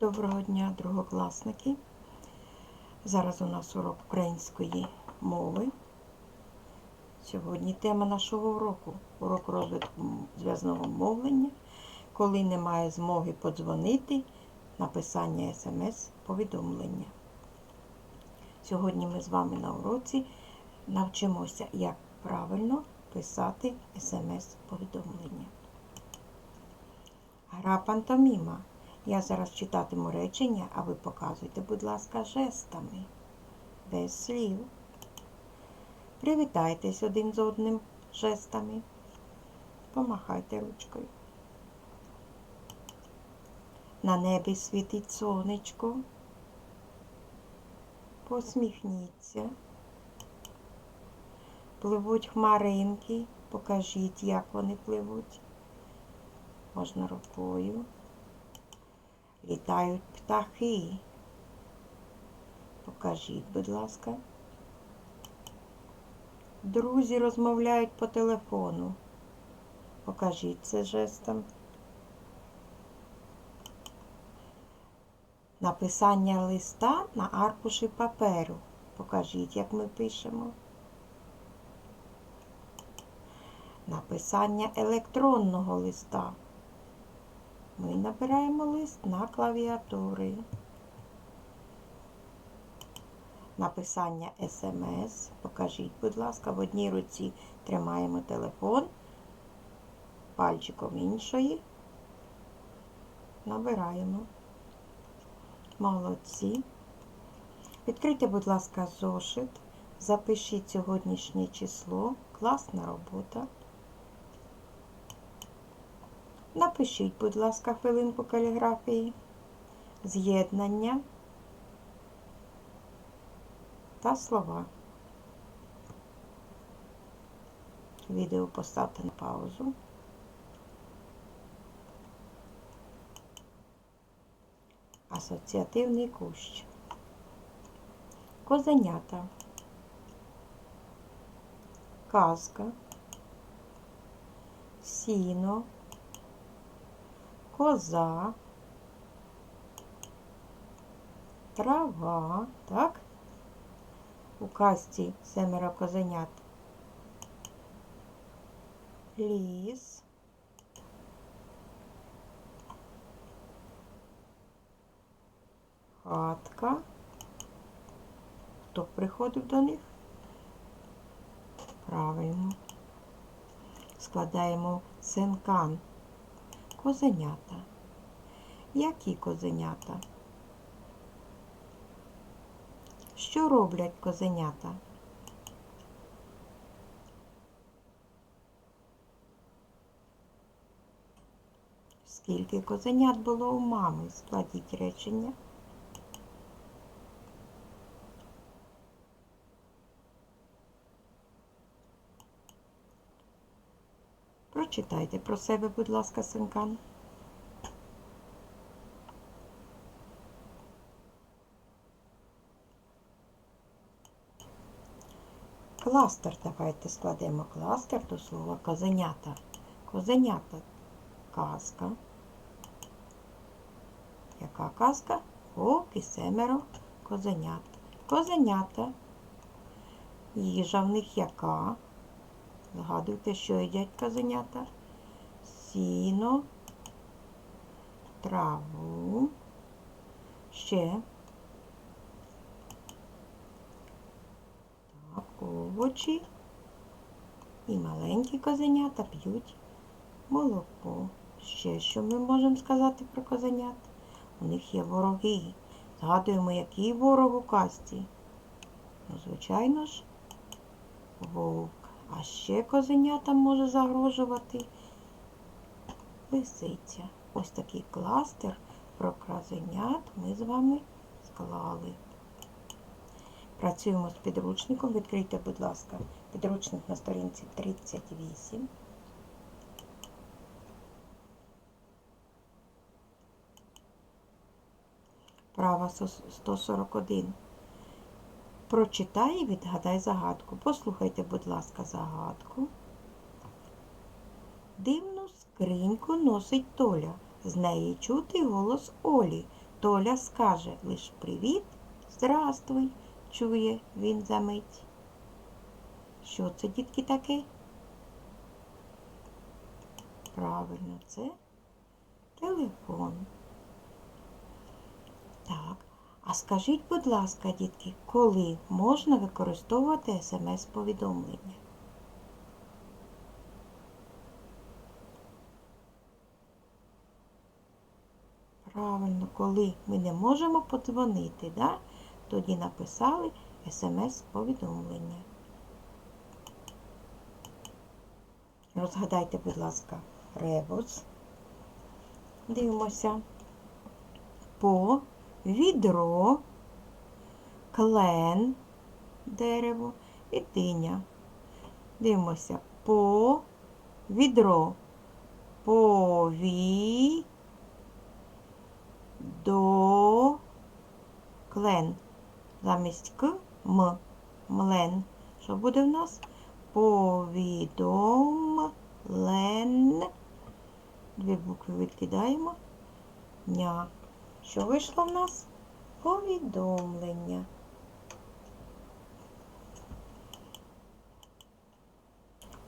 Доброго дня, другокласники. Зараз у нас урок української мови. Сьогодні тема нашого уроку урок розвитку зв'язного мовлення, коли немає змоги подзвонити, написання смс-повідомлення. Сьогодні ми з вами на уроці навчимося, як правильно писати смс-повідомлення. Гра пантоміма. Я зараз читатиму речення, а ви показуйте, будь ласка, жестами, без слів. Привітайтесь один з одним жестами. Помахайте ручкою. На небі світить сонечко. Посміхніться. Пливуть хмаринки. Покажіть, як вони пливуть. Можна рукою. Літають птахи. Покажіть, будь ласка. Друзі розмовляють по телефону. Покажіть це жестом. Написання листа на аркуші паперу. Покажіть, як ми пишемо. Написання електронного листа. Ми набираємо лист на клавіатури. Написання смс. Покажіть, будь ласка, в одній руці тримаємо телефон, пальчиком іншої. Набираємо. Молодці. Відкрийте, будь ласка, зошит. Запишіть сьогоднішнє число. Класна робота. Напишіть, будь ласка, хвилинку каліграфії, з'єднання та слова. Відео поставте на паузу. Асоціативний кущ. Козенята. Казка. Сіно коза, трава, так? У казці семеро козенят. Ліс. Хатка. Хто приходив до них? Правильно. Складаємо синкан. Козенята. Які козенята? Що роблять козенята? Скільки козенят було у мами? Складіть речення. Прочитайте про себе, будь ласка, синкан. Кластер давайте складемо кластер до слова козенята. Козенята казка. Яка казка? Вовк і семеро козенят. Козенята. Їжа в них яка? Згадуйте, що їдять козенята. Сіно, траву, ще так, овочі. І маленькі козенята п'ють молоко. Ще що ми можемо сказати про козенят? У них є вороги. Згадуємо, який ворог у казці. Ну, звичайно ж, вовк. А ще козенятам може загрожувати лисиця. Ось такий кластер про козенят ми з вами склали. Працюємо з підручником. Відкрийте, будь ласка, підручник на сторінці 38. Права 141. Прочитай і відгадай загадку. Послухайте, будь ласка, загадку. Дивну скриньку носить Толя. З неї чути голос Олі. Толя скаже лиш привіт, здравствуй, чує він за мить. Що це, дітки, таке? Правильно, це телефон. Так. А скажіть, будь ласка, дітки, коли можна використовувати смс-повідомлення? Правильно, коли ми не можемо подзвонити, да? тоді написали смс-повідомлення. Розгадайте, будь ласка, ребус. Дивимося. По відро, клен, дерево і диня. Дивимося по відро, пові, до, клен. Замість к м, млен. Що буде в нас? Повідомлен. Дві букви відкидаємо. Ня. Що вийшло в нас? Повідомлення.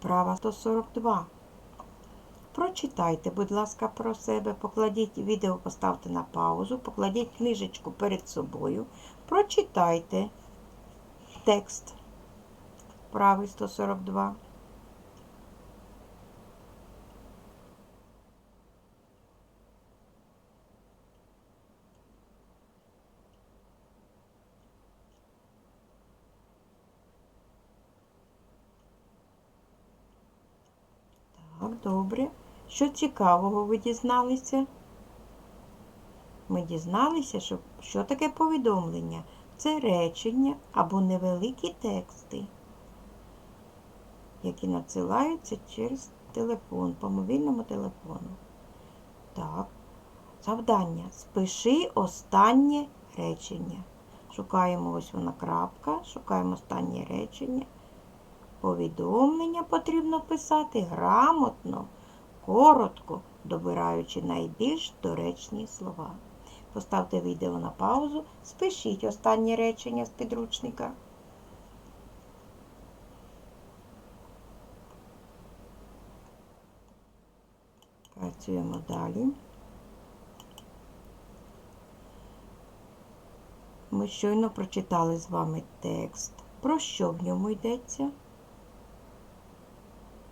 Права 142. Прочитайте, будь ласка, про себе, покладіть відео, поставте на паузу, покладіть книжечку перед собою, прочитайте текст. Правий 142. Добре. Що цікавого ви дізналися? Ми дізналися, що, що таке повідомлення. Це речення або невеликі тексти, які надсилаються через телефон, по мобільному телефону. Так. Завдання. Спиши останнє речення. Шукаємо ось вона крапка, шукаємо останнє речення. Повідомлення потрібно писати грамотно, коротко, добираючи найбільш доречні слова. Поставте відео на паузу, спишіть останнє речення з підручника. Працюємо далі. Ми щойно прочитали з вами текст. Про що в ньому йдеться?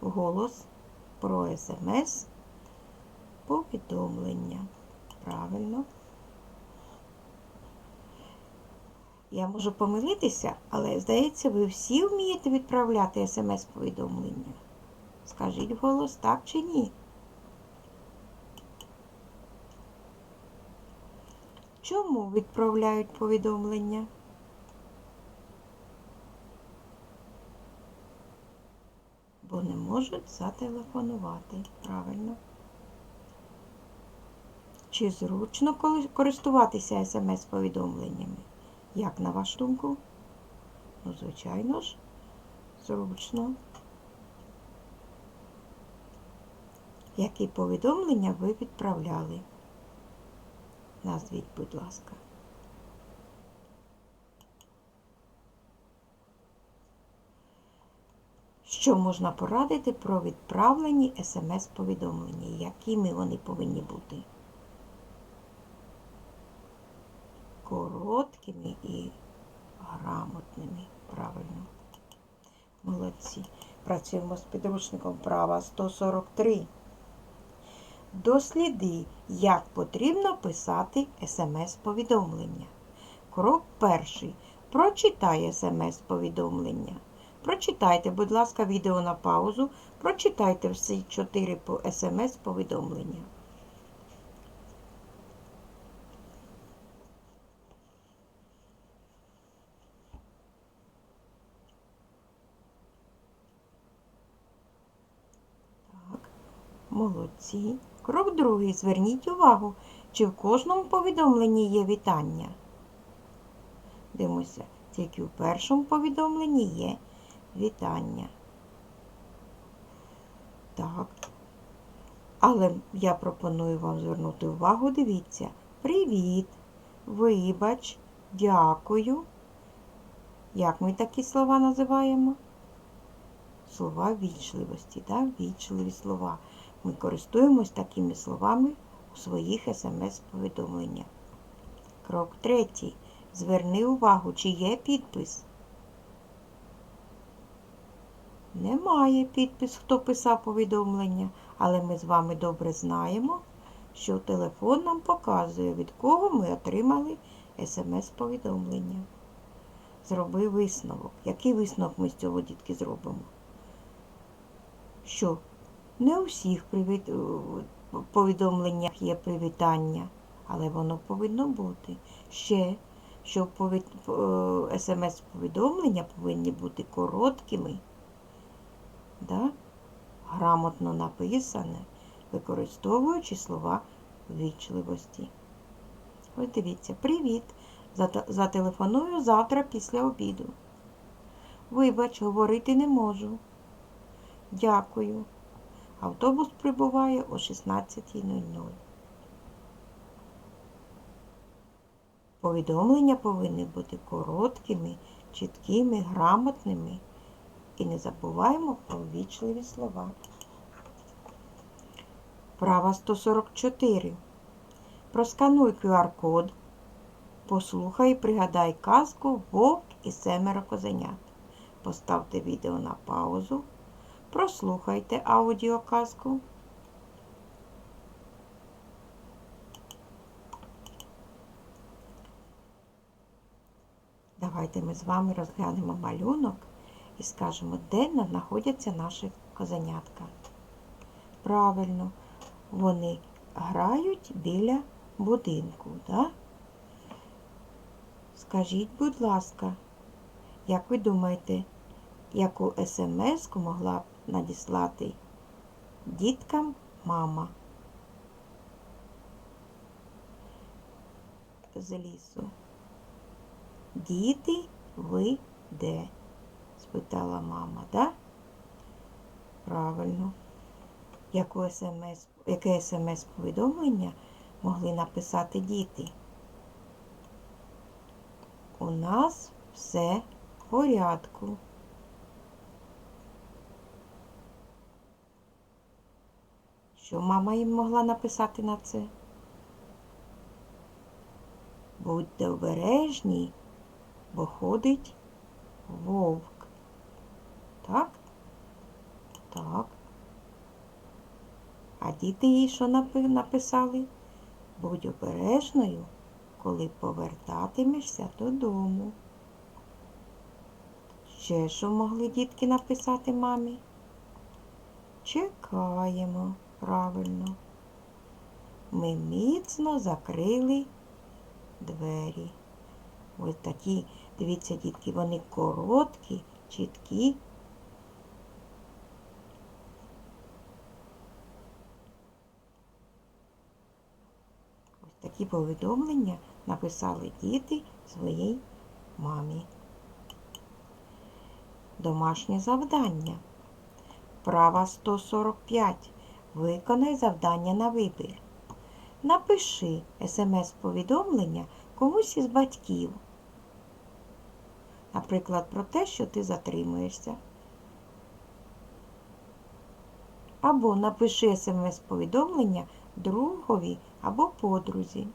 Голос про смс, повідомлення. Правильно. Я можу помилитися, але, здається, ви всі вмієте відправляти смс-повідомлення. Скажіть голос, так чи ні? Чому відправляють повідомлення? Бо не можуть зателефонувати. Правильно. Чи зручно користуватися смс-повідомленнями? Як на вашу думку? Ну, звичайно ж, зручно. Які повідомлення ви відправляли? Назвіть, будь ласка. Що можна порадити про відправлені смс-повідомлення? Якими вони повинні бути? Короткими і грамотними. Правильно. Молодці. Працюємо з підручником права 143. Досліди, як потрібно писати смс-повідомлення. Крок перший. Прочитай смс-повідомлення. Прочитайте, будь ласка, відео на паузу. Прочитайте всі чотири смс-повідомлення. Так, молодці. Крок другий. Зверніть увагу, чи в кожному повідомленні є вітання. Дивимося, тільки в першому повідомленні є вітання. Так. Але я пропоную вам звернути увагу, дивіться. Привіт! вибач, дякую. Як ми такі слова називаємо? Слова вічливості, да? вічливі слова. Ми користуємось такими словами у своїх смс-повідомленнях. Крок третій. Зверни увагу, чи є підпис. Немає підпис, хто писав повідомлення, але ми з вами добре знаємо, що телефон нам показує, від кого ми отримали смс-повідомлення. Зроби висновок. Який висновок ми з цього, дітки, зробимо? Що не у всіх привіт... повідомленнях є привітання, але воно повинно бути. Ще, що повід... е, смс-повідомлення повинні бути короткими, да? грамотно написане, використовуючи слова вічливості. Ось дивіться, привіт. Зателефоную завтра після обіду. Вибач, говорити не можу. Дякую. Автобус прибуває о 16.00. Повідомлення повинні бути короткими, чіткими, грамотними. І не забуваємо про ввічливі слова. Права 144. Проскануй QR-код. Послухай і пригадай казку Вовк і семеро козенят. Поставте відео на паузу. Прослухайте аудіоказку. Давайте ми з вами розглянемо малюнок і скажемо, де на- знаходяться наші козенятка. Правильно, вони грають біля будинку. Да? Скажіть, будь ласка, як ви думаєте, яку смс-ку могла б надіслати діткам мама з лісу? Діти, ви де? Спитала мама, да? Правильно. Яке смс-повідомлення могли написати діти? У нас все в порядку. Що мама їм могла написати на це? Будьте обережні, бо ходить вовк. Так? Так. А діти їй що написали? Будь обережною, коли повертатимешся додому. Ще що могли дітки написати мамі? Чекаємо, правильно. Ми міцно закрили двері. Ось такі, дивіться, дітки, вони короткі, чіткі. Такі повідомлення написали діти своїй мамі. Домашнє завдання. Права 145. Виконай завдання на вибір. Напиши смс-повідомлення комусь із батьків. Наприклад, про те, що ти затримуєшся. Або напиши смс-повідомлення другові або подрузі.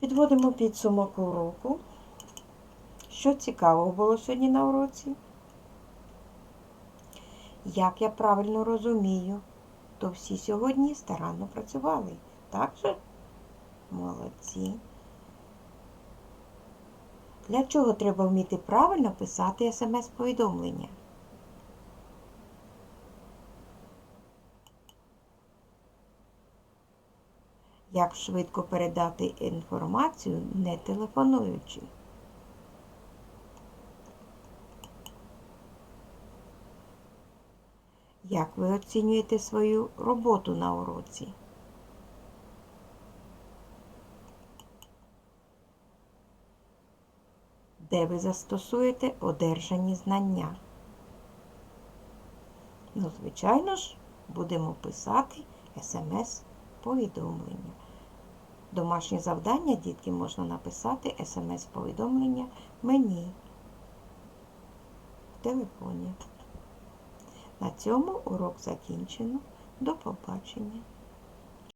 Підводимо підсумок уроку. Що цікавого було сьогодні на уроці? Як я правильно розумію, то всі сьогодні старанно працювали. Так же? Молодці. Для чого треба вміти правильно писати смс-повідомлення? Як швидко передати інформацію, не телефонуючи? Як ви оцінюєте свою роботу на уроці? Де ви застосуєте одержані знання? Ну, звичайно ж, будемо писати смс-повідомлення. Домашнє завдання, дітки, можна написати смс-повідомлення мені в телефоні. На цьому урок закінчено. До побачення.